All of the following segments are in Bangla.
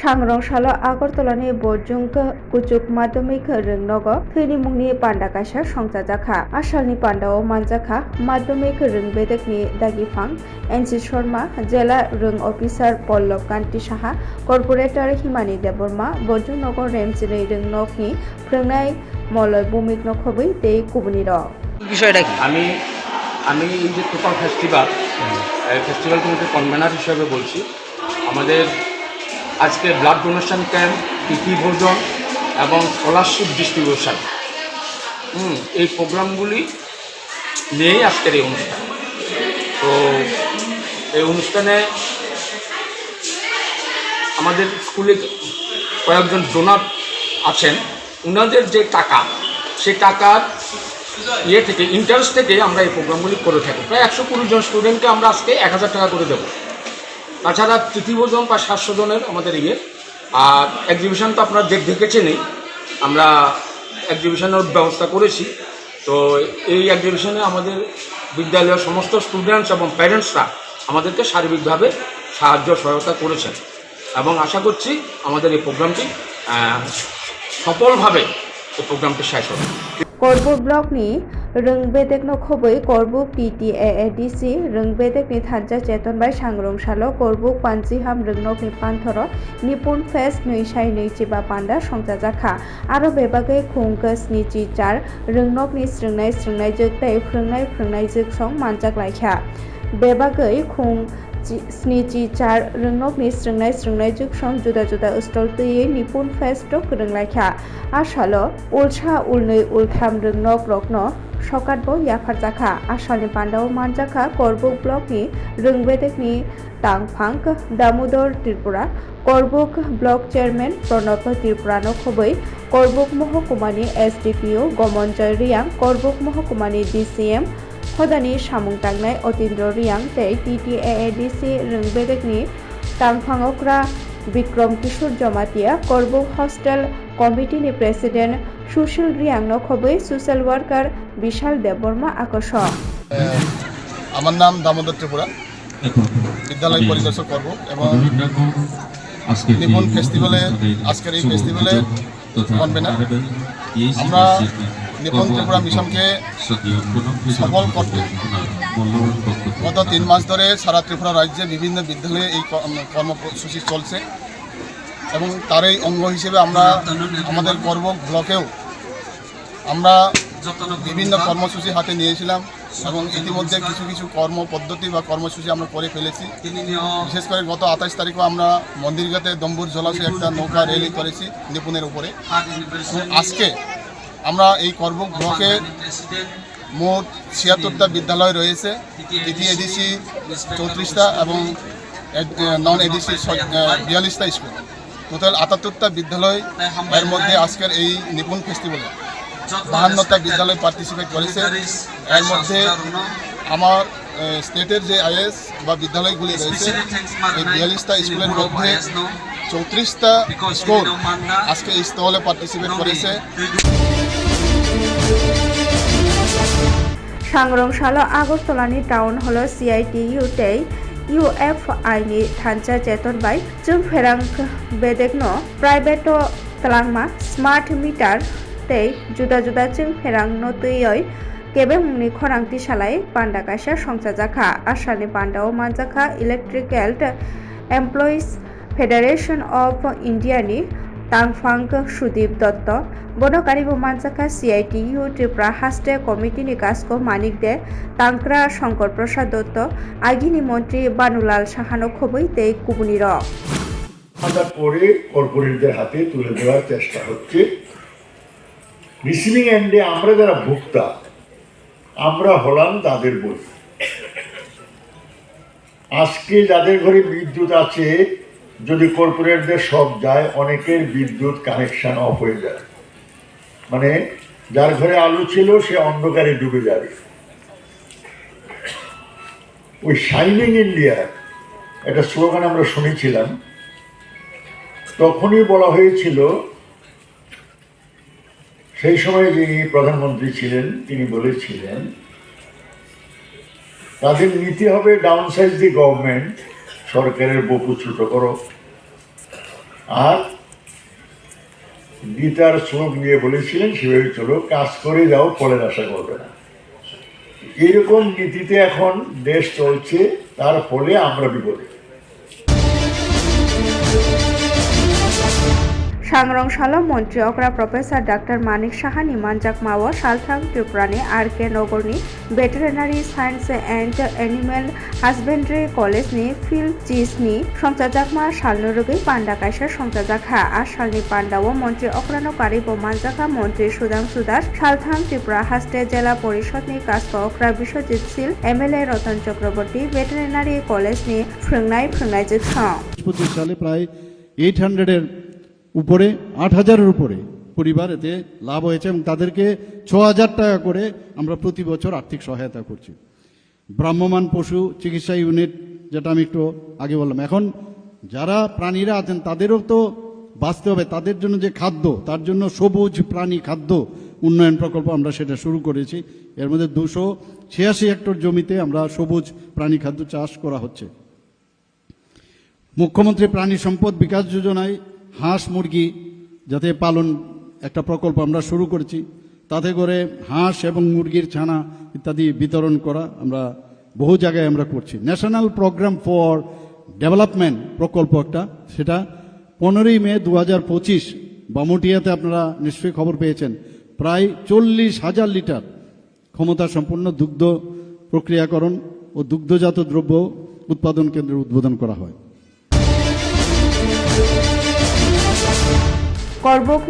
সাংরংসাল আগরতলা নিয়ে বর্জুং কুচুক মাধ্যমিক রেংনগ থৈনিমুংনি পান্ডাকাশা সংজাজাখা পান্ডা ও মানজাখা মাধ্যমিক রেংবেদকনি দাগিফাং এনসি শর্মা জেলা রেং অফিসার পল্লব কান্তি সাহা কর্পোরেটর হিমানী দেববর্মা বর্জুনগর রেমচিনি রেংনকনি ফ্রেংনাই মলয় ভূমিক নখবই তে কুবনি র বিষয়টা আমি আমি যে টোপাল ফেস্টিভাল ফেস্টিভাল কমিটির কনভেনার হিসাবে বলছি। আমাদের আজকে ব্লাড ডোনেশন ক্যাম্প, তিথি ভোজন এবং স্কলারশিপ ডিস্ট্রিবিউশন। হুম, এই প্রোগ্রামগুলি নিয়েই আজকের এই অনুষ্ঠান। তো এই অনুষ্ঠানে আমাদের স্কুলে কয়েকজন ডোনার আছেন। ওনাদের যে টাকা, সে টাকার ইয়ে থেকে ইন্টারেস্ট থেকে আমরা এই প্রোগ্রামগুলি করে থাকি। প্রায় একশো কুড়ি জন স্টুডেন্টকে আমরা আজকে এক হাজার টাকা করে দেবো। তাছাড়া তৃতীয়জন বা সাতশো জনের আমাদের ইয়ে। আর এক্সিবিশন তো আপনারা দেখ দেখেছেনই। আমরা এক্সিবিশনের ব্যবস্থা করেছি। তো এই এক্সিবিশনে আমাদের বিদ্যালয়ের সমস্ত স্টুডেন্টস এবং প্যারেন্টসরা আমাদেরকে সার্বিকভাবে সাহায্য, সহায়তা করেছেন। এবং আশা করছি আমাদের এই প্রোগ্রামটি সফলভাবে এই প্রোগ্রামটি শেষ হবে। করবুক ব্লকনি रोंगबेदेकनो खबै करबुक टीटीएएडीसी रोंगबेदेकनि थानजा चेतनबाय सांग्रंसालो करबुक पानजिहाम रोंनकनि पान्थर निपुण फेस नैसाय नैचिबा पान्दा संजाजाखा आरो बेबागै खुंखो स्निजि चार रोंनकनि स्रोंनाय स्रोंनाय जोगदाय फोरोंनाय फोरोंनाय जोगसं मानजाग्लायखा बेबागै खुं स्निजि चार रोंनकनि स्रोंनाय स्रोंनाय जोगसं जुदा जुदा स्टल तैयै निपुण फेस्ट फोरोंलायखा आसालो उलसा उलनै उलथाम रोंनक रत्न सकातबो याफारजाखा आसालनि पान्डाव मानजाखा करबुक ब्लकनि रोंबेदेकनि तांफांक दामोदर त्रिपुरा करबुक ब्लक চেয়ারম্যান প্রণব ত্রিপুরানো খবৈ করবুক মহকুমানি এসডিপিও গমনজয় রিয়াং করবুক মহকুমানি ডিসিএম 허다니 샤몽땅나이 어딘로 리앙테이 TTAADC 릉베덱니 তাংফাংকরা বিক্রম কিশোর জমাতিয়া করব হস্টেল কমিটিনি প্রেসিডেন্ট সুশীল রিয়াংন খবই সোশ্যাল ওয়ার্কার বিশাল দেববর্মা আকর্ষ আমার নাম দামোদর ত্রিপুরা বিদ্যালয় পরিদর্শক করব এবং নিপন ফেস্টিভ্যালে আজকের এই ফেস্টিভ্যালে কনভেনার আমরা নিপুণ ত্রিপুরা মিশনকে সফল করতে গত তিন মাস ধরে সারা ত্রিপুরা রাজ্যে বিভিন্ন বিদ্যালয়ে এই কর্ম- কর্মসূচি চলছে এবং তার এই অঙ্গ হিসেবে আমরা আমাদের করব ব্লকেও আমরা বিভিন্ন কর্মসূচি হাতে নিয়েছিলাম এবং ইতিমধ্যে কিছু কিছু কর্ম পদ্ধতি বা কর্মসূচি আমরা করে ফেলেছি। বিশেষ করে গত আঠাশ তারিখও আমরা মন্দিরগাতে দম্বুর জলাশয়ে একটা নৌকা র্যালি করেছি নিপুণের উপরে। আজকে আমরা এই ব্লকে মোট ছিয়াত্তরটা বিদ্যালয় রয়েছে তৃতীয় এডিসি চৌত্রিশটা এবং নন এডিসি বিয়াল্লিশটা স্কুল। টোটাল আটাত্তরটা বিদ্যালয় এর মধ্যে আজকের এই নিপুণ ফেস্টিভ্যালে বাহান্নটা বিদ্যালয় পার্টিসিপেট করেছে। এর মধ্যে আমার স্টেটের যে আইএস বা বিদ্যালয়গুলি রয়েছে, এই বিয়াল্লিশটা স্কুলের মধ্যে চৌত্রিশটা স্কুল আজকে এই স্থলে পার্টিসিপেট করেছে। 상롱샬러 আগরতলানি টাউন হল সিআইটিইউ টেই ইউএফ আইনি থানচা চেতন বাই চুম ফেরাং বেদেগ্ন প্রাইভেট তলাংমা স্মার্ট মিটার তেই জুদা জুদা চুম ফেরাং নতুই কেবে মুনি খরাংটি সালাই পান্ডা কাশা সংসা জাখা আসানি পান্ডা ও মানজাখা ইলেকট্রিক্যাল এমপ্লয়িজ ফেডারেশন অফ ইন্ডিয়ানি তাংফাঙ্ক সুদীপ দত্ত, বনকারী বোমাঞ্চাকা সিআইটি ইউ ত্রিপুরা হাস্টে কমিটি নিকাশক মানিক দে তাংক্রা শঙ্কর প্রসাদ দত্ত, আগিনী মন্ত্রী বানুলাল সাহানো খবই তে কুবুনির আমরা পরে কর্পোরেটদের হাতে তুলে দেওয়ার চেষ্টা হচ্ছে। রিসিভিং এন্ডে আমরা যারা ভোক্তা, আমরা হলাম তাদের বই আজকে যাদের ঘরে বিদ্যুৎ আছে যদি কর্পোরেটদের সব যায়, অনেকের বিদ্যুৎ কানেকশন অফ হয়ে যায়। মানে যার ঘরে আলো ছিল, সে অন্ধকারে ডুবে যাবে। ওই শাইনিং ইন্ডিয়া একটা স্লোগান আমরা শুনেছিলাম। তখনই বলা হয়েছিল, সেই সময় যিনি প্রধানমন্ত্রী ছিলেন, তিনি বলেছিলেন, তাদের নীতি হবে ডাউন সাইজ দি গভর্নমেন্ট সরকারের বপু ছোট করো। আর গীতার শ্লোক নিয়ে বলেছিলেন, সেভাবে চলো, কাজ করে যাও, ফলের আশা করবে না। এইরকম নীতিতে এখন দেশ চলছে, তার ফলে আমরা বিপদে। সাংরং সংরংশালা মন্ত্রী অগ্রা প্রফেসর ডাক্তার মানিক সাহা নিমানজাক মাও সালথাং ত্রিপুরানি R K নগরনি, veterinary science and animal husbandry কলেজনি field চিসনি সংসাজাকমা সালনুরুগি পান্ডা কাইসার সংসাজাক হা, আর সালনি ও মন্ত্রী অকরানো কারিব ও মানজাকা মন্ত্রী সুদাম সুদাস সালথাং ত্রিপুরা হাস্টে জেলা পরিষদ নি কাস্প অগ্রা Biswajit seal MLA Ratan Chakraborty, veterinary কলেজনি ফ্রেংনাই ফ্রেংনাই জিৎ সালে প্রায় এইট হান্ড্রেডের উপরে, আট হাজারের উপরে পরিবার এতে লাভ হয়েছে এবং তাদেরকে ছ হাজার টাকা করে আমরা প্রতি বছর আর্থিক সহায়তা করছি। ভ্রাম্যমান পশু চিকিৎসা ইউনিট, যেটা আমি একটু আগে বললাম। এখন যারা প্রাণীরা আছেন, তাদেরও তো বাঁচতে হবে। তাদের জন্য যে খাদ্য, তার জন্য সবুজ প্রাণী খাদ্য উন্নয়ন প্রকল্প আমরা সেটা শুরু করেছি। এর মধ্যে দুশো ছিয়াশি হেক্টর জমিতে আমরা সবুজ প্রাণী খাদ্য চাষ করা হচ্ছে। মুখ্যমন্ত্রী প্রাণী সম্পদ বিকাশ যোজনায় হাঁস মুরগি যাতে পালন একটা প্রকল্প আমরা শুরু করেছি, তাতে করে হাঁস এবং মুরগির ছানা ইত্যাদি বিতরণ করা আমরা বহু জায়গায় আমরা করছি। ন্যাশনাল প্রোগ্রাম ফর ডেভেলপমেন্ট প্রকল্প একটা, সেটা পনেরোই মে দু হাজার পঁচিশ বামুটিয়াতে আপনারা নিশ্চয়ই খবর পেয়েছেন। প্রায় চল্লিশ হাজার লিটার ক্ষমতা সম্পন্ন দুগ্ধ প্রক্রিয়াকরণ ও দুগ্ধজাত দ্রব্য উৎপাদন কেন্দ্রের উদ্বোধন করা হয়। করবুক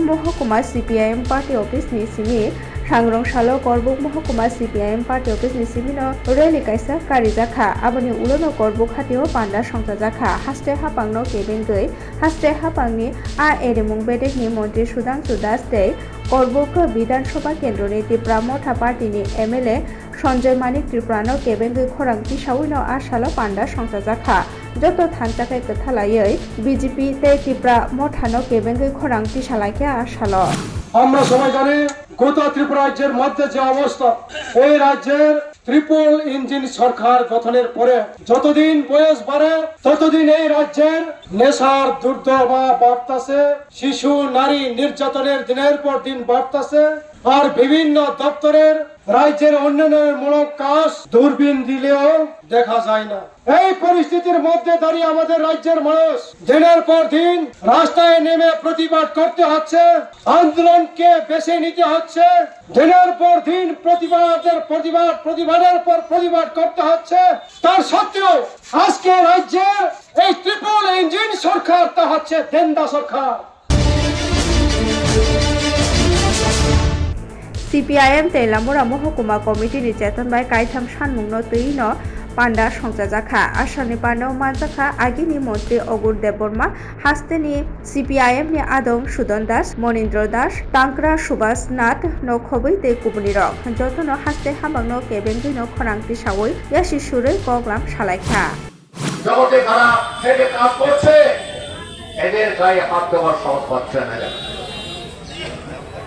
থাংরংশালো করবুক মহকুমা CPIM party office ni simino rally kaisa kari jakha aboni ulono korbo khatio panda songta jakha haste hapang no kebeng gei haste hapang ni a eremung bedek ni montri sudang sudas tei Karbook বিধানসভা কেন্দ্র নীতি প্রামঠা পার্টিনি এমএলএ সঞ্জয় মানিক ত্রিপ্রাণ কেবেঙ্গি খোরাং তিসাউন আশালো পান্ডা সংসাজাখা যত থানচাকে কথালাইই বিজেপি তে ত্রিপ্রা মঠানো কেবেঙ্গি খোরাং তিসালাইকে আশালো আমরা সবাই জানি গোটা ত্রিপুরা রাজ্যের মধ্যে যে অবস্থা ওই রাজ্যের ত্রিপল ইঞ্জিন সরকার গঠনের পরে যতদিন বয়স বাড়ে, ততদিন এই রাজ্যের নেশার দুর্দমা বাড়তাছে, শিশু, নারী নির্যাতনের দিনের পর দিন বাড়তেছে, আর বিভিন্ন দপ্তরের রাজ্যের উন্নয়নমূলক কাজ দূরবীন দিলেও দেখা যায় না। এই পরিস্থিতির মধ্যে দাঁড়িয়ে আমাদের রাজ্যের মানুষ দিনের পর দিন রাস্তায় নেমে প্রতিবাদ করতে হচ্ছে, আন্দোলনকে বেছে নিতে হচ্ছে, দিনের পর দিন প্রতিবাদের প্রতিবাদ, প্রতিবাদের পর প্রতিবাদ করতে হচ্ছে। তার সত্ত্বেও আজকে রাজ্যের এই ট্রিপল ইঞ্জিন সরকার তা হচ্ছে দেন্দা সরকার। সিপিআইএম তেলামোরা মহকুমা কমিটি বাই কাইথাম সানমুংন তৈন পান্ডা সংচাজাখা আসামনি পান্ডা মানজাখা আগিনি মন্ত্রী অগুর দেববর্মা, হাস্তেনি সিপিআইএম নি আদম সুদন দাস, মনীন্দ্র দাস তাংরা সুভাষ নাথ ন খবই তে কুবনি রক। যতন হাস্তে হামাং ন কেবেন দুই ন খরাংতি সাবই ইয়াশি সুরে কগ্রাম সালাইখা জগতে যারা সেটা কাজ করছে, এদের গায়ে হাত দেওয়ার সহজ পাচ্ছে না।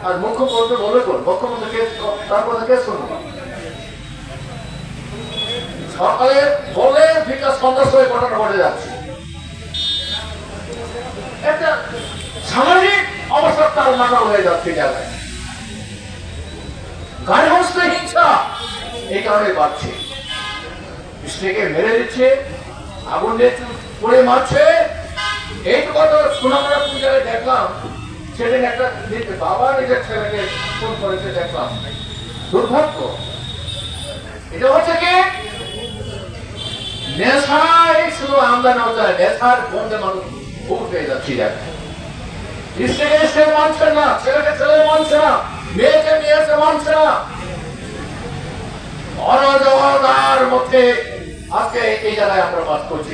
আর মুখ্যমন্ত্রী বলে কোন মুখ্যমন্ত্রীকে তার মধ্যে কেস করব সকালে বলে বিকাশ সন্ধ্যার সময় ঘটনা ঘটে যাচ্ছে। একটা সামাজিক তার হয়ে যাচ্ছে জায়গায়। গার্হস্থ হিংসা এই কারণে বাড়ছে। স্ত্রীকে মেরে দিচ্ছে, আগুন দিয়ে পড়ে মারছে। এই কথা কোন জায়গায় দেখলাম। সেদিন একটা বাবা নিজের ছেলেকে ফোন করেছে দেখলাম দুর্ভাগ্য। এটা হচ্ছে কি? নেশায় শুধু নেশার মানুষ পেয়ে যাচ্ছি স্ত্রীকে স্ত্রী মানছে না, ছেলেকে ছেলে মানছে না, মেয়েকে মেয়েকে মানছে না। অরাজকতার মধ্যে আজকে এই জায়গায় আমরা বাস করছি।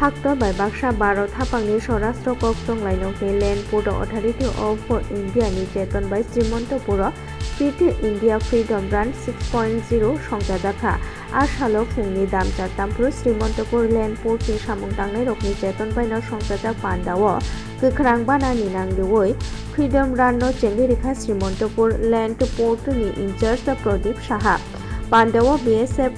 Hakta Hakta by Baksha Bharat Hapangni Swarastro Kokton Lainongke Land Port Authority of India ni Chetan by Srimantapura fit India freedom run six point zero সংখ্যা দেখা আর সালো ফুংনি দাম চার চাতামপুর শ্রীমন্তপুর ল্যান্ড পোর্টনি সামুংটাংনাই রকনি চেতন বাইনা সংখ্যাটা পান্ডাও। গোখ্রাং বানানি নাংলিওই ফ্রিডম ব্রান্ড চেঙ্গি রেখা শ্রীমন্তপুর ল্যান্ড পোর্টনি ইনচার্জ প্রদীপ সাহা। পান্ডাও বিএসএফ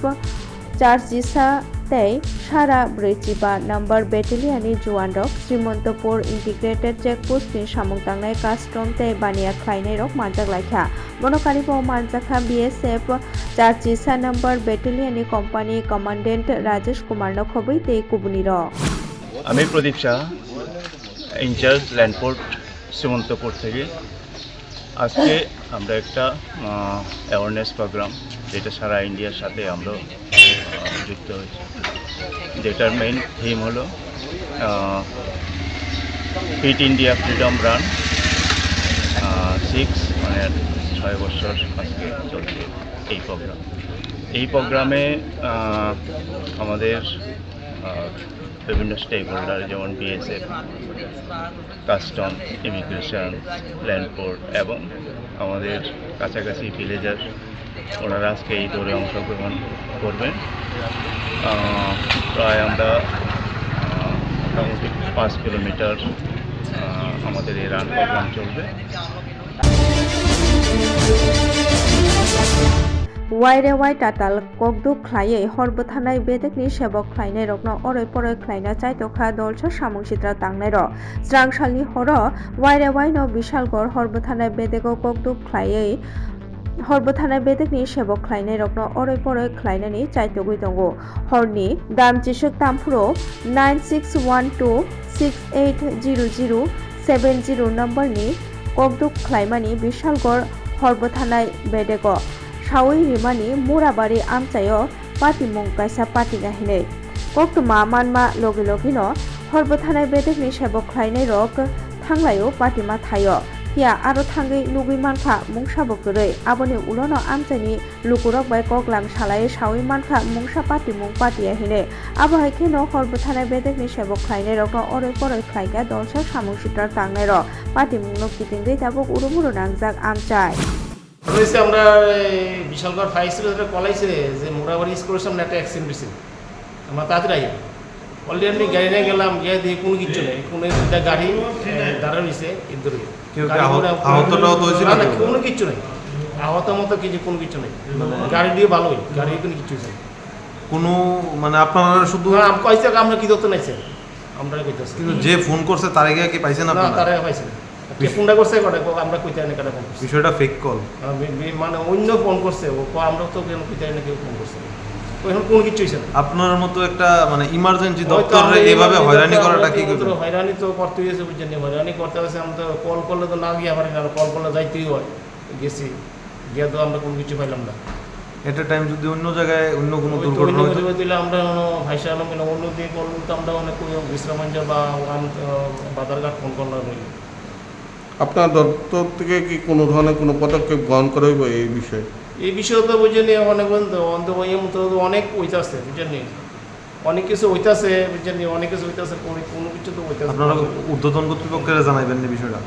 চার্জিসা দেয় সারা ব্রেচিবা নাম্বার ব্যাটেলিয়ানি জুয়ানরক শ্রীমন্তপুর ইন্টিগ্রেটেড চেকপোস্টনি সামুংতাংনাই কাস্টম তে বানিয়া খাইনাইরক মানজাক লাইখা। মনোকারিব মানজাখা বিএসএফ চারচিসা নাম্বার ব্যাটেলিয়ানি কোম্পানি কমান্ডেন্ট রাজেশ কুমার নখবই তে কুবনির আমি Pradip Shah, incharge land port Srimantapur থেকে। আজকে আমরা একটা অ্যাওয়ারনেস প্রোগ্রাম যেটা সারা ইন্ডিয়ার সাথে আমরা যুক্ত হয়েছে। যেটার মেইন থিম হলো fit India freedom run six মানে ছয় বছর আজকে চলছে এই প্রোগ্রাম এই প্রোগ্রামে আমাদের বিভিন্ন স্টেক হোল্ডার যেমন BSF custom immigration land port এবং আমাদের কাছাকাছি ভিলেজার ওনারা আজকে এই দৌড়ে অংশগ্রহণ করবেন প্রায় আমরা মোটামুটি পাঁচ কিলোমিটার আমাদের এই রান প্রোগ্রাম চলবে waire wai tatal kokdu khlaiei horbo thanai bedekni sebok khlainai rokno oroi poroi khlaina chaitokha dolsa samung sitra tangnai ro strangsalni horo waire wai no bishalgor horbo thanai bedego kokdu horbo thanai bedekni sebok khlainai rokno oroi poroi khlainani chaitogui tongo horni dam chisuk tamphuro 9612680070 নম্বরনি kokduk khlaimani bishalgor horbo thanai bedego সাউই রিমানি মুরাবাড়ি আমচাইও পাতিমুং কাইসা পাতি গাহিনে কক্তমা মানমা লগে লগিন হরব থানায় বেদেকনি সেবক খ্লাইনাই রক থাংলাইও পাতিমা হিয়া আরও থাঙ্গै লুগুই মানখা মুংসাবো গरै আবনি উলনো আমচাইনি লুকুরক বাই ককলাং সালাই সাউই মানখা মুংসা পাতি মুং পাতিয়া হিনে আবহাই খেনো হরব থানায় বেদেকনি সেবক খ্লাইনাই রক অরই পরই খ্লাইগা দলসা সামুং সিটার টাংনাই র পাতি মুং নক কিতিংदै তাবক উরুমুরু নাংজাক আমচাই আমরা বিশালগড় স্টেশন কলাইছে, যে মোরাবাড়ি স্কুলের সামনে একটা অ্যাক্সিডেন্ট হয়েছে। আমরা তাড়াতাড়ি আই অলরেডি আমি গাড়ি নিয়ে গেলাম গিয়ে দিয়ে কোনো কিছু নেই। কোনো একটা গাড়ি দাঁড়া রয়েছে ইন্দুরে না কোনো কিছু নেই। আহত মতো কিছু কোনো কিছু নেই। গাড়ি দিয়ে ভালোই গাড়ি কোনো কিছু হয়েছে না। কোনো মানে আপনারা শুধু কইছে আমরা কি ধরতে নাইছে আমরা কইতেছি। কিন্তু যে ফোন করছে তার আগে কি পাইছেন না আপনারা? তারা পাইছে না। কে ফোনটা করছে কটা আমরা কইতে না কটা ফোন বিষয়টা ফেক কল মানে অন্য ফোন করছে ও আমরা তো কেন কইতে না কেউ ফোন করছে। তো এখন কোনো কিছু হয়েছে আপনার মতো একটা মানে ইমার্জেন্সি দপ্তরে এইভাবে হয়রানি করাটা কি হয়রানি তো করতে হয়েছে বুঝছেন নি, হয়রানি করতে হয়েছে আমরা তো কল করলে তো না গিয়ে পারি না কল করলে যাইতেই হয়। গেছি। গিয়ে তো আমরা কোনো কিছু পাইলাম না। একটা টাইম যদি অন্য জায়গায় অন্য কোনো দুর্ঘটনা হতো দিলে আমরা ভাইসা আলম কিনা অন্য দিয়ে কল করতে আমরা অনেক বিশ্রামাঞ্চল বা বাজারঘাট ফোন করলাম। আপনার দপ্তর থেকে কি কোনো ধরনের কোনো পদক্ষেপ গ্রহণ করা হইব এই বিষয়ে? এই বিষয়ে তো বুঝে নিয়ে অনেক অন্ধবইয়ের মতো অনেক ওইতাছে বুঝেন নি অনেক কিছু হইতাছে বুঝছেন অনেক কিছু হইতাছে কোনো কিছু তো হইতাছে আপনারা কর্তৃপক্ষের জানাইবেন এই বিষয়টা?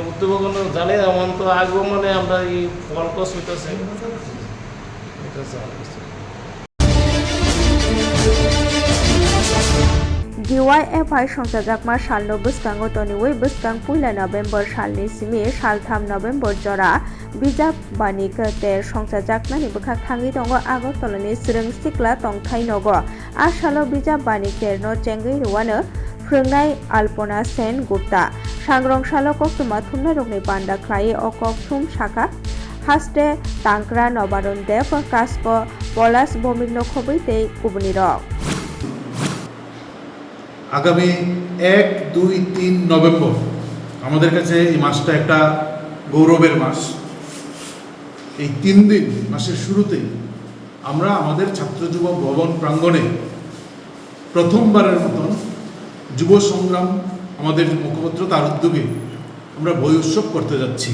ঊর্ধ্বতন জানে এমন তো আগেও মানে আমরা এই ফলকস হইতাছে ডিওয়াইএফআই নব্বই স্থাঙ্গ બસ્તાંગો ওই বস্তাং બસ્તાંગ নভেম্বর সাল સાલની সাল থাম নভেম্বর জরা। bijabanik ter songsajaknani bwkhak thangwi tongo agortolani sreng sikla tongkhai nogo ah salo bijabanik ter no chengwi rwano phrengnai alpona sen gupta sangrong salo kostuma thumna rokni panda khlai okok thum shaka haste tangkra nobaron dev kasko Palash Bhowmik নখবইতে কুবনি রক আগামী এক দুই তিন নভেম্বর আমাদের কাছে এই মাসটা একটা গৌরবের মাস এই তিন দিন, মাসের শুরুতেই আমরা আমাদের ছাত্র যুব ভবন প্রাঙ্গণে প্রথমবারের মতন যুব সংগ্রাম, আমাদের মুখপত্র, তার উদ্যোগে আমরা বই উৎসব করতে যাচ্ছি।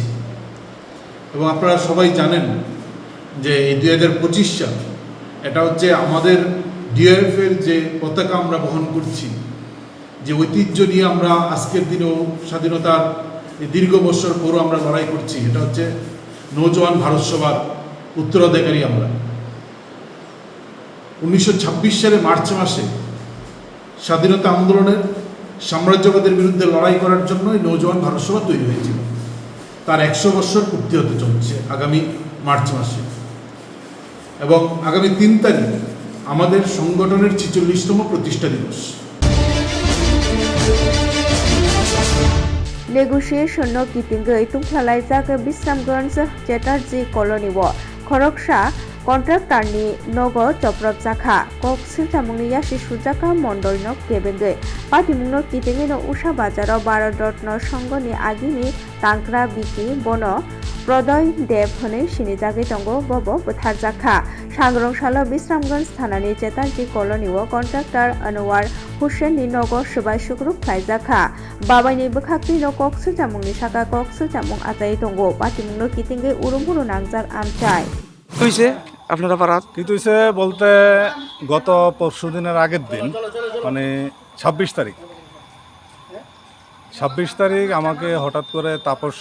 এবং আপনারা সবাই জানেন যে এই দুই হাজার পঁচিশ সাল এটা হচ্ছে আমাদের ডিএফ এর যে পতাকা আমরা বহন করছি, যে ঐতিহ্য নিয়ে আমরা আজকের দিনেও স্বাধীনতার দীর্ঘ বছর পরও আমরা লড়াই করছি, এটা হচ্ছে নৌজওয়ান ভারত সভার উত্তরাধিকারী আমরা। উনিশশো সালে মার্চ মাসে স্বাধীনতা আন্দোলনের সাম্রাজ্যবাদের বিরুদ্ধে লড়াই করার জন্য এই নৌজওয়ান ভারত সভা তৈরি হয়েছিল। তার একশো বছর পূর্তি হতে চলছে আগামী মার্চ মাসে। এবং আগামী তিন তারিখ আমাদের সংগঠনের ছিচল্লিশতম প্রতিষ্ঠা দিবস। Negotiation no kitingoi tungthalaijak bisramganj chetarji colony o khoroksa contractor ni nogo choprop jakha kok silchamungni yashi sujaka mondol no kebengoi patimung no kitingi no usha bazaro barodotno songoni প্রদয় দেব হনে সিনিজাগে টঙ্গ বব বুথার জাখা। সাংরংশালা বিশ্রামগঞ্জ থানানি চেতানজি কলোনি ও কন্ট্রাক্টর আনোয়ার হুসেননি নগ সবাই সুগ্রুপ খাইজাখা বাবাইনি বখাকনি ন কক্সু জামুংনি সাকা কক্সু জামুং আজাই টঙ্গ পাতিমুংনো কিতিঙ্গে উরুমুরু নাংজাক আমচাই হয়েছে আপনারা পাড়াত কিন্তু হচ্ছে বলতে গত পরশু দিনের আগের দিন মানে ছাব্বিশ তারিখ। ছাব্বিশ তারিখ আমাকে হঠাৎ করে তাপস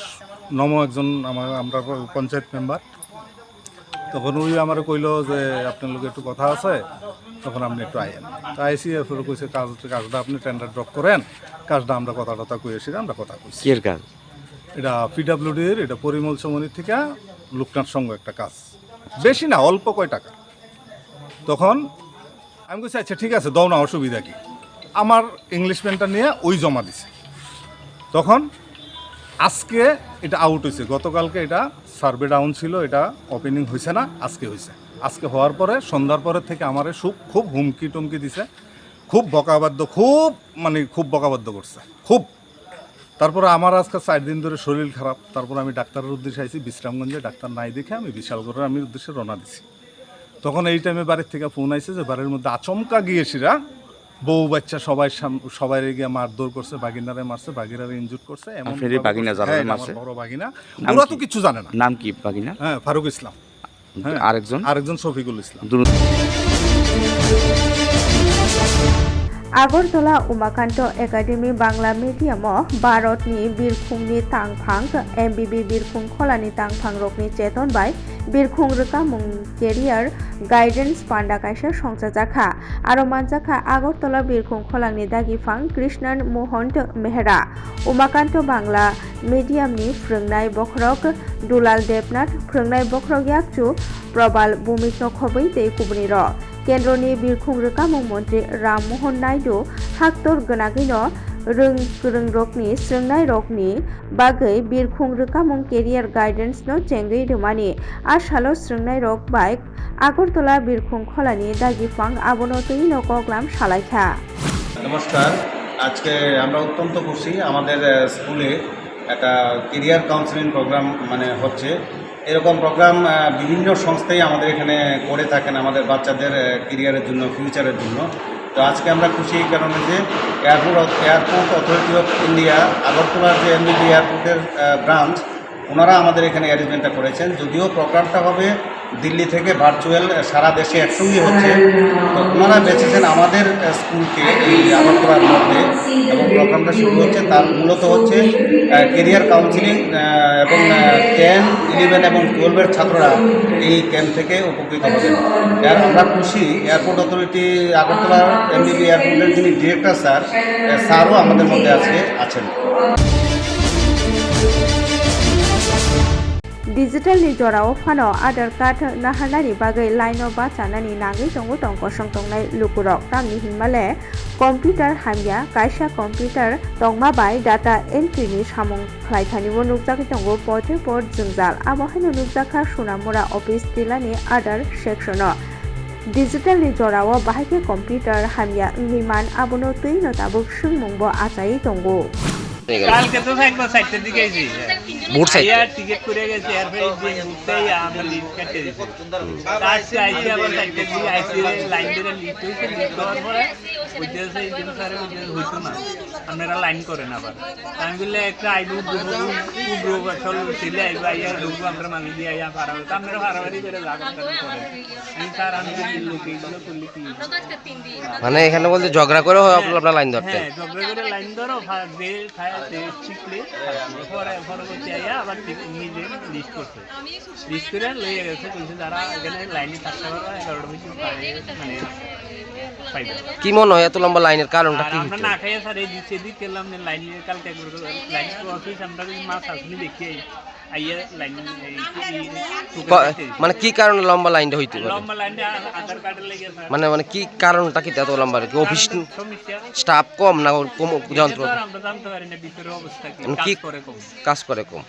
নম একজন আমার আমরা পঞ্চায়েত মেম্বার। তখন ওই আমার কইলো যে আপনার লোক একটু কথা আছে। তখন আপনি একটু আইয়েন। তো আইসি এরপরে কইছে কাজ কাজটা আপনি টেন্ডার ড্রপ করেন। কাজটা আমরা কথা টথা কইছি আমরা কথা কইছি। কিয়ের কাজ? এটা পিডাব্লিউডির এটা পরিমল সমনির থেকে লোকনাথ সঙ্গ একটা কাজ। বেশি না অল্প কয় টাকা। তখন আমি বলছি আচ্ছা ঠিক আছে দাও না অসুবিধা কি? আমার ইংলিশ পেনটা নিয়ে ওই জমা দিছে। তখন আজকে এটা আউট হয়েছে গতকালকে এটা সার্ভে ডাউন ছিল, এটা ওপেনিং হয়েছে না, আজকে হয়েছে আজকে হওয়ার পরে, সন্ধ্যার পরে থেকে আমারে সুখ, খুব হুমকি টুমকি দিছে। খুব বকাবাদ্য, খুব মানে খুব বকাবাদ্য করছে, খুব। তারপরে আমার আজকে চার দিন ধরে শরীর খারাপ। তারপর আমি ডাক্তারের উদ্দেশ্যে আইছি, বিশ্রামগঞ্জে ডাক্তার নাই দেখে আমি বিশালগড়ের আমি উদ্দেশ্যে রওনা দিছি। তখন এই টাইমে বাড়ির থেকে ফোন আইছে যে বাড়ির মধ্যে আচমকা গিয়েছিরা। বউ বাচ্চা সবাই সবাই গিয়ে মারধর করছে বাগিনারে মারছে বাগিনারে ইনজুর করছে এমন ফেরি বাঘিনা বাগিনা যারা হ্যাঁ, মারছে? বড় বাগিনা ওরা তো? কিছু জানে না। নাম কি বাগিনা হ্যাঁ ফারুক ইসলাম। হ্যাঁ। আরেকজন? আরেকজন শফিকুল ইসলাম। আগরতলা উমাকান্ত একাডেমি বাংলা মিডিয়াম ভারতনি বীরখুংনি তাংফাং, এমবিবি বীরখুং খলানি তাংফাং রকনি চেতন বাই বীরভূম রকা মুং কেরিয়ার গাইডেন্স পান্ডা কাইসা সংসাজাখা আরও মানজাখা আগরতলা বীরখুং খলাংনি দাগি ফাং কৃষ্ণন মোহন্ত মেহরা। উমাকান্ত বাংলা মিডিয়ামনি ফ্রংনাই বখরক দুলাল দেবনাথ, ফ্রংনাই বখরক ইয়াকচু প্রবাল ভূমিক খবই দে কুবনি র केन्द्रनि बिरखुं रोकामुं मन्त्रि राममोहन नायडु हाक्टर गोनागैनो रों गोरों रकनि स्रोंनाय रकनि बागै बिरखुं रोकामुं केरियार गाइडेन्सनो चेंगै रोमानि आसालो स्रोंनाय रक बाइक আগরতলা বীরখুং খলানি দাগিফাং আবনতই নকগ্লাম সালাইখা নমস্কার আজকে আমরা অত্যন্ত খুশি আমাদের আহ, স্কুলে একটা কেরিয়ার কাউন্সিলিং প্রোগ্রাম মানে হচ্ছে এরকম প্রোগ্রাম বিভিন্ন সংস্থাই আমাদের এখানে করে থাকেন আমাদের বাচ্চাদের কেরিয়ারের জন্য ফিউচারের জন্য। তো আজকে আমরা খুশি এই কারণে যে airport airport authority of India আগরতলার যে এমবিবি এয়ারপোর্টের ব্রাঞ্চ ওনারা আমাদের এখানে অ্যারেঞ্জমেন্টটা করেছেন। যদিও প্রোগ্রামটা হবে দিল্লি থেকে ভার্চুয়াল সারা দেশে একসঙ্গে হচ্ছে। তো ওনারা বেছেছেন আমাদের স্কুলকে এই আগরতলার মধ্যে এবং প্রোগ্রামটা শুরু হচ্ছে। তার মূলত হচ্ছে কেরিয়ার কাউন্সিলিং এবং টেন ইলেভেন এবং টুয়েলভের ছাত্ররা এই ক্যাম্প থেকে উপকৃত হবেন। আর আমরা খুশি এয়ারপোর্ট অথরিটি আগরতলা এমবিবি এয়ারপোর্টের যিনি ডিরেক্টর স্যার স্যারও আমাদের মধ্যে আজকে আছেন। डिजिटल नि जराव फानो आधार कार्ड नाहारनानि बागै लाइन बाचानानि नाङै दङ टंक संतंनाय लुकुरक तामनि हिमाले कम्पिउटार हामिया कायसा कम्पिउटार तंमा बाय डाटा एन्ट्रिनि सामुं खालायथानिबो नुकजाखै दङ पथे पट जोंजाल आबहायनो नुकजाखा सुनामुरा अफिस तिलानि आधार सेक्सन डिजिटल नि जराव बाहायके कम्पिउटार हामिया इंगिमान आबनो तै नताबुक सुंमुंबो आचायै दङ কালকে তো একবার সাইডটার দিকে এসেছি বুট সাইড আইয়া টিকিট করে গেছি আর ফের আমরা আজকে আবার দিকে লাইন ধরে লিস্ট হয়েছে লিস্ট হওয়ার পরে ওইটাছে এই দিন স্যার ওইটাছে হইতো না আপনারা লাইন করেন আবার। আমি বললে একটা আইবু উগ্র বছর ছেলে আইবু আইয়া ঢুকবো আমরা মাঝে দিয়ে আইয়া পারা হতো আপনারা পারাবারি করে যা করতেন করেন। আমি স্যার আমি লোক এইগুলো করলে কি মানে এখানে বলতে ঝগড়া করে আপনার লাইন ধরতে। হ্যাঁ ঝগড়া করে লাইন ধরো খায় শিখলে পরে পরবর্তী আইয়া আবার নিজে লিস্ট করছে। লিস্ট করে লইয়া গেছে বলছে যারা এখানে লাইনে থাকতে পারো এগারোটা পারে মানে কি মনে হয় এত লম্বা লাইনের কারণটা কি আমরা না খাইয়া স্যার এই দিক সেদিক লাইনের কালকে লাইন অফিস আমরা মাছ আসলে দেখি মানে কি কারণে লম্বা লাইনটা হইতে পারে লম্বা লাইনে আধার কার্ডের লেগে স্যার মানে মানে কি কারণটা কি এত লম্বা কি অফিস সমস্যা স্টাফ কম না ওর কম যন্ত্র এটা তো আর আমরা জানতে পারি না ভিতরে অবস্থা কি মানে কাজ কি করে কম কাজ করে কম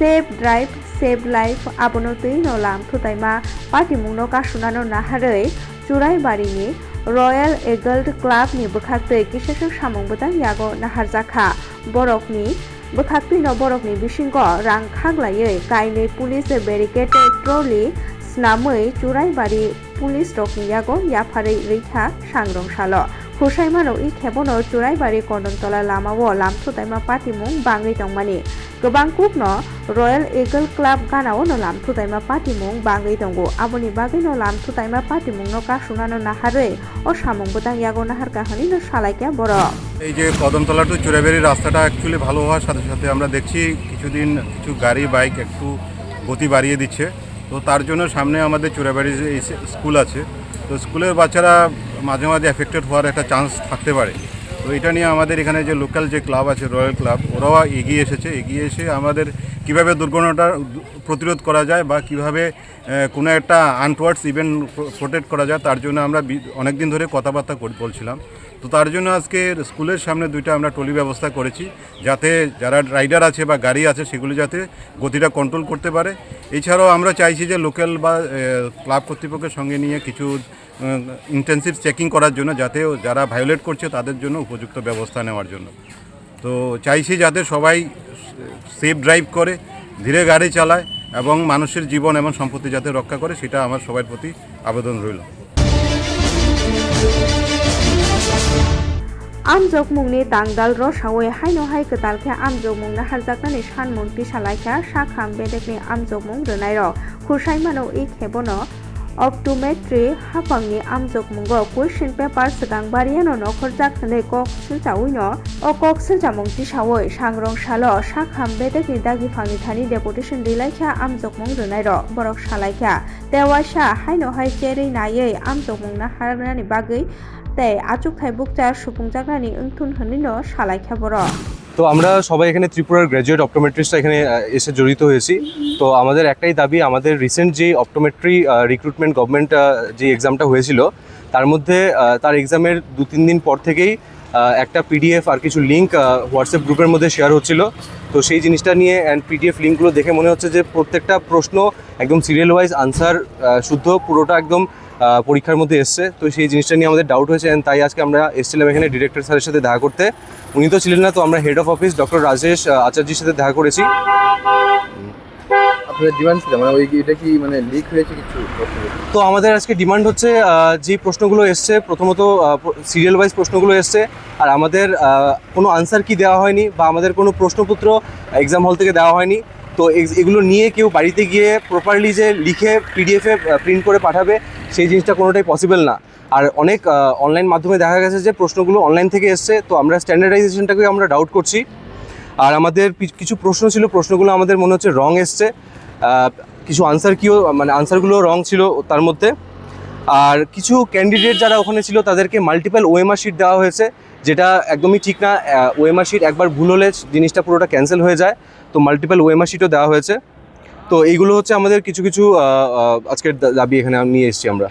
save drive save life आबनतै नलाम थुताइमा पाटिमुंनो कासुनानो नाहारै चुराइबारिनि royal एगल्ड क्लाबनि बोखाक्तै किसोसो सामुंबोदां यागो नाहारजाखा बरकनि बोखाक्तै न बरकनि बिसिंग रां खाग्लायै काइनै पुलिस बेरिकेड ट्रलि स्नामै चुराइबारि पुलिस रकनि यागो याफारै रैखा सांग्रंसाल 후사이마노 이 캐보노 주라이바리 건돈돌라 라마워 람투다이마 파티몽 গবাং কুক ন রয়্যাল ইগল ক্লাব গানাও নো লামথু তাইমা পাতিমুং বাঙ্গি দঙ্গু আবনি বাগি ন লামথু তাইমা পাতিমুং ন কাশুনানো নাহারে ও সামুং বুদাং ইয়াগো নাহার কাহানি ন সালাইকা বড়। এই যে কদমতলা টু চুরাবেরি রাস্তাটা অ্যাকচুয়ালি ভালো হওয়ার সাথে সাথে আমরা দেখছি, কিছুদিন কিছু গাড়ি, বাইক একটু গতি বাড়িয়ে দিচ্ছে। তো তার জন্য সামনে আমাদের চুরাবাড়ি যে স্কুল আছে, তো স্কুলের বাচ্চারা মাঝে মাঝে এফেক্টেড হওয়ার একটা চান্স থাকতে পারে। তো এটা নিয়ে আমাদের এখানে যে লোকাল যে ক্লাব আছে রয়্যাল ক্লাব ওরাও এগিয়ে এসেছে। এগিয়ে এসে আমাদের কীভাবে দুর্ঘটনাটা প্রতিরোধ করা যায় বা কীভাবে কোনো একটা আনটওয়ার্ডস ইভেন্ট প্রোটেক্ট করা যায়, তার জন্য আমরা অনেক দিন ধরে কথাবার্তা বলছিলাম। তো তার জন্য আজকে স্কুলের সামনে দুইটা আমরা টলি ব্যবস্থা করেছি যাতে যারা রাইডার আছে বা গাড়ি আছে সেগুলো যাতে গতিটা কন্ট্রোল করতে পারে। এছাড়াও আমরা চাইছি যে লোকাল বা ক্লাব কর্তৃপক্ষের সঙ্গে নিয়ে কিছু ইন্টেন্সিভ চেকিং করার জন্য যাতে যারা ভায়োলেট করছে তাদের জন্য উপযুক্ত ব্যবস্থা নেওয়ার জন্য। তো চাইছি যাতে সবাই সেফ ড্রাইভ করে, ধীরে গাড়ি চালায় এবং মানুষের জীবন এবং সম্পত্তি যাতে রক্ষা করে, সেটা আমার সবার প্রতি আবেদন রইল। Tangdal ro sawai haino hai ketal khe amjok mung naharjaknani sanmung tisalaikha sakham bedekni amjok mung rwnai ro khusai mano i khebono optometry hapangni amjok mungo question paper sgang bariano nokhorjak hwnei kok silchawi no o kok silchamung tisawai sangrong salo sakham bedekni dagi phangni thani deputation dilaikha amjok mung rwnai ro borok salaikha tewaisa haino hai cherei naiei amjok mung naharnani bagui তাই আচুক থাই বুকচার সুপুংজাগনানি ওংথুন হনিনো সালাইখা বড় তো আমরা সবাই এখানে ত্রিপুরার গ্র্যাজুয়েট অপটোমেট্রিস্টরা এখানে এসে জড়িত হয়েছি। তো আমাদের একটাই দাবি, আমাদের রিসেন্ট যে অপটোমেট্রি রিক্রুটমেন্ট গভর্নমেন্ট যে এক্সামটা হয়েছিল, তার মধ্যে তার এক্সামের দু তিন দিন পর থেকেই একটা পিডিএফ আর কিছু লিঙ্ক হোয়াটসঅ্যাপ গ্রুপের মধ্যে শেয়ার হচ্ছিল। তো সেই জিনিসটা নিয়ে অ্যান্ড পিডিএফ লিঙ্কগুলো দেখে মনে হচ্ছে যে প্রত্যেকটা প্রশ্ন একদম সিরিয়াল ওয়াইজ আনসার শুদ্ধ, পুরোটা একদম পরীক্ষার মধ্যে এসছে। তো সেই জিনিসটা নিয়ে আমাদের ডাউট হয়েছে তাই আজকে আমরা এসেছিলাম এখানে ডিরেক্টর স্যারের সাথে দেখা করতে। উনি তো ছিলেন না তো আমরা head of office doctor Rajesh আচার্যের সাথে দেখা করেছি। মানে ওই এটা কি মানে তো আমাদের আজকে ডিমান্ড হচ্ছে যে প্রশ্নগুলো এসছে প্রথমত সিরিয়াল ওয়াইজ প্রশ্নগুলো এসছে আর আমাদের কোনো আনসার কি দেওয়া হয়নি বা আমাদের কোনো প্রশ্নপত্র এক্সাম হল থেকে দেওয়া হয়নি। তো এগ- এগুলো নিয়ে কেউ বাড়িতে গিয়ে প্রপারলি যে লিখে পিডিএফে প্রিন্ট করে পাঠাবে, সেই জিনিসটা কোনোটাই পসিবল না। আর অনেক অনলাইন মাধ্যমে দেখা গেছে যে প্রশ্নগুলো অনলাইন থেকে এসছে, তো আমরা স্ট্যান্ডার্ডাইজেশনটাকে আমরা ডাউট করছি। আর আমাদের কিছু প্রশ্ন ছিল, প্রশ্নগুলো আমাদের মনে হচ্ছে রং এসছে। কিছু আনসার কিও মানে আনসারগুলো রং ছিল তার মধ্যে। আর কিছু ক্যান্ডিডেট যারা ওখানে ছিল, তাদেরকে মাল্টিপল ওএমআর শিট দেওয়া হয়েছে, যেটা একদমই ঠিক না। ওএমআর শিট একবার ভুল হলে জিনিসটা পুরোটা ক্যান্সেল হয়ে যায়। তো মাল্টিপাল ওএমআর শিটও দেওয়া হয়েছে। তো এইগুলো হচ্ছে আমাদের কিছু কিছু আজকের দাবি এখানে নিয়ে এসেছি আমরা।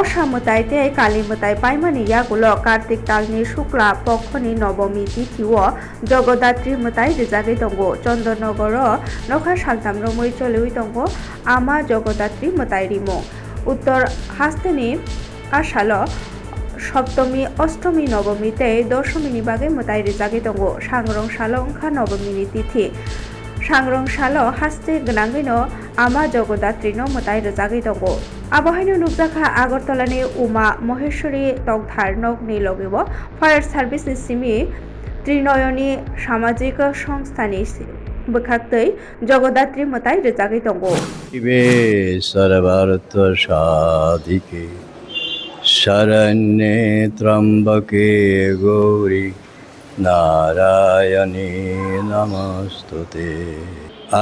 অসামতাইতে কালিমতাই পাইমানি ইয়াগুলো কার্তিক তালনি শুক্লা পক্ষনি নবমী তিথিও জগদাত্রী মতাই রেজাগে দঙ্গ চন্দননগর নখা সালতাম রমৈ চলেই দঙ্গ আমা জগদাত্রী মতাই রিমো। উত্তর হাস্তেনি আশাল সপ্তমী, অষ্টমী, নবমীতে দশমীনি বাগে মতাই রেজাগে দঙ্গ সাংরং সাল ওংখা নবমীনি তিথি। সাংরং সাল হাস্তে গনাঙ্গৈনো আমা জগদাত্রীনো মতাই রেজাগে দঙ্গ আবহাওয়ানো নুকজাখা আগরতলানি উমা মহেশ্বরী তগধার নগনি লগেব ফায়ার সার্ভিসনি সিমি ত্রিনয়নী সামাজিক সংস্থানি বখাক্তৈ জগদাত্রী মতাই রেজাগে দঙ্গ শিবে সর্বার্থ সাধিকে। শরণ্যে ত্রম্বকে গৌরী নারায়ণী নমস্তুতে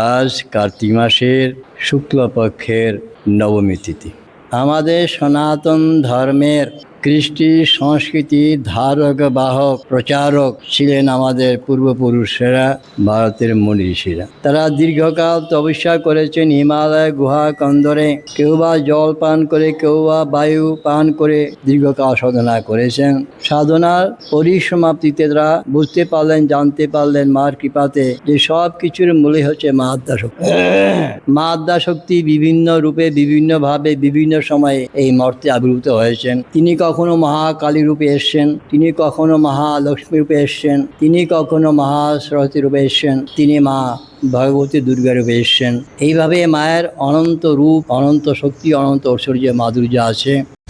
আজ কার্তিক মাসের শুক্লপক্ষের নবমী তিথি আমাদের সনাতন ধর্মের কৃষ্টি সংস্কৃতি ধারক বাহক প্রচারক ছিলেন আমাদের পূর্বপুরুষেরা, ভারতের মনীষীরা। তারা দীর্ঘকাল তপস্যা করেছেন হিমালয় গুহা কন্দরে। কেউ বা জল পান করে, কেউ বা বায়ু পান করে দীর্ঘকাল সাধনা করেছেন। সাধনার পরিসমাপ্তিতে তারা বুঝতে পারলেন, জানতে পারলেন মার কৃপাতে যে সব কিছুর মূলে হচ্ছে মা শক্তি। মা শক্তি বিভিন্ন রূপে, বিভিন্নভাবে, বিভিন্ন সময়ে এই মর্তে আবির্ভূত হয়েছেন। তিনি কখনো মহাকালী রূপে এসছেন, তিনি কখনো মহা লক্ষ্মী রূপে এসছেন, তিনি কখনো মহা সরস্বতী রূপে এসছেন, তিনি মা ভগবতী দুর্গা রূপে এসছেন। এইভাবে মায়ের অনন্ত রূপ, অনন্ত শক্তি, অনন্ত ঐশ্বর্য, মাধুর্য আছে।